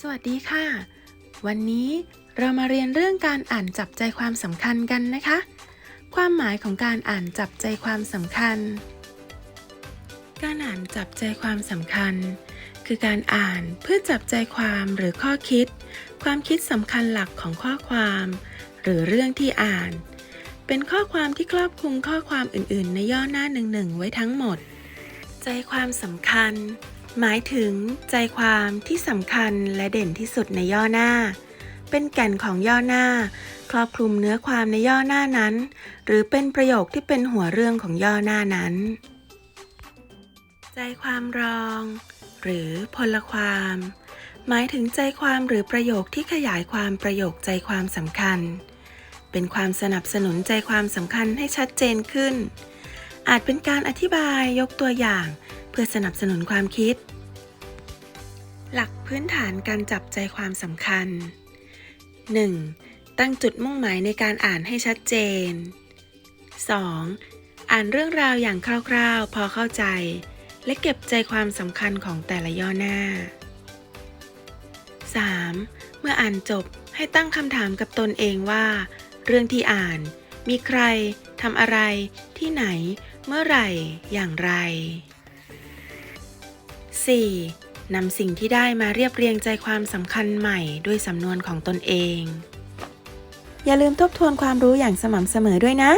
สวัสดีค่ะ วันนี้เรามาเรียนเรื่องการอ่านจับใจความสำคัญกันนะคะ ความหมายของการอ่านจับใจความสำคัญ การอ่านจับใจความสำคัญ คือการอ่านเพื่อจับใจความหรือข้อคิด ความคิดสำคัญหลักของข้อความ หรือเรื่องที่อ่าน เป็นข้อความที่ครอบคลุมข้อความอื่น ๆ ในย่อหน้าหนึ่งๆไว้ทั้งหมด ใจความสำคัญ หมายถึงใจความที่สำคัญและเด่นที่สุดในย่อหน้า เป็นแก่นของย่อหน้า ครอบคลุมเนื้อความในย่อหน้านั้น หรือเป็นประโยคที่เป็นหัวเรื่องของย่อหน้านั้น ใจความรอง หรือพลความ หมายถึงใจความหรือประโยคที่ขยายความประโยคใจความสำคัญ เป็นความสนับสนุนใจความสำคัญให้ชัดเจนขึ้น อาจเป็นการอธิบายยกตัวอย่าง เพื่อสนับสนุนความคิด หลักพื้นฐานการจับใจความสำคัญ 1. ตั้งจุดมุ่งหมายในการอ่านให้ชัดเจน 2. อ่านเรื่องราวอย่างคร่าวๆ พอเข้าใจ และเก็บใจความสำคัญของแต่ละย่อหน้า 3. เมื่ออ่านจบให้ตั้งคำถามกับตนเองว่า เรื่องที่อ่านมีใครทำอะไร ที่ไหน เมื่อไหร่ อย่างไร 4. นำสิ่งที่ได้มาเรียบเรียงใจความสำคัญใหม่ด้วยสำนวนของตนเอง อย่าลืมทบทวนความรู้อย่างสม่ำเสมอด้วยนะ